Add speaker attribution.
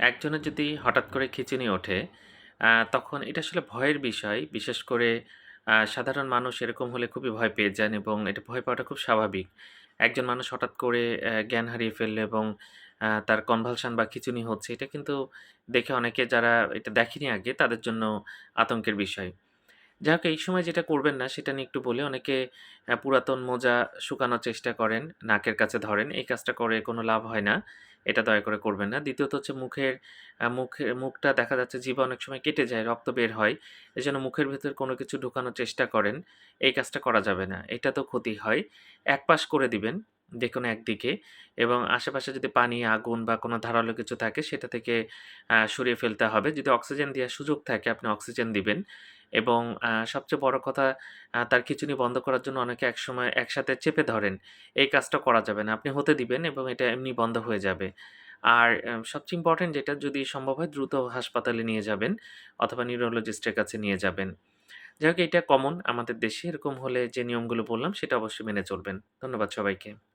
Speaker 1: একজনের যদি হঠাৎ করে খিঁচুনি ওঠে, তখন এটা আসলে ভয়ের বিষয়। বিশেষ করে সাধারণ মানুষ এরকম হলে খুবই ভয় পেয়ে যান এবং এটা ভয় পাওয়াটা খুব স্বাভাবিক। একজন মানুষ হঠাৎ করে জ্ঞান হারিয়ে ফেললে এবং তার কনভালশন বা খিচুনি হচ্ছে, এটা কিন্তু দেখে অনেকে যারা এটা দেখেনি আগে তাদের জন্য আতঙ্কের বিষয়। যাই হোক এই সময় যেটা করবেন না সেটা নিয়ে একটু বলে অনেকে পুরাতন মোজা শুকানোর চেষ্টা করেন, নাকের কাছে ধরেন। এই কাজটা করে কোনো লাভ হয় না। এটা দয়া করে করবেন না। দ্বিতীয়ত হচ্ছে মুখের মুখে মুখটা দেখা যাচ্ছে জিভা অনেক সময় কেটে যায়, রক্ত বের হয়। এই জন্য মুখের ভেতর কোনো কিছু ঢুকানোর চেষ্টা করেন। এই কাজটা করা যাবে না। এটা তো ক্ষতি হয়। এক পাশ করে দিবেন যেকোনো একদিকে এবং আশেপাশে যদি পানি, আগুন বা কোনো ধারালো কিছু থাকে সেটা থেকে সরিয়ে ফেলতে হবে। যদি অক্সিজেন দেওয়ার সুযোগ থাকে আপনি অক্সিজেন দিবেন এবং সবচেয়ে বড় কথা তার খিঁচুনি বন্ধ করার জন্য অনেকে একসময় একসাথে চেপে ধরেন। এই কাজটা করা যাবে না। আপনি হতে দিবেন এবং এটা এমনি বন্ধ হয়ে যাবে। আর সবচেয়ে ইম্পোর্টেন্ট যেটা যদি সম্ভব হয় দ্রুত হাসপাতালে নিয়ে যাবেন অথবা নিউরোলজিস্টের কাছে নিয়ে যাবেন। যাই হোক এটা কমন আমাদের দেশে। এরকম হলে যে নিয়মগুলো বললাম সেটা অবশ্যই মেনে চলবেন। ধন্যবাদ সবাইকে।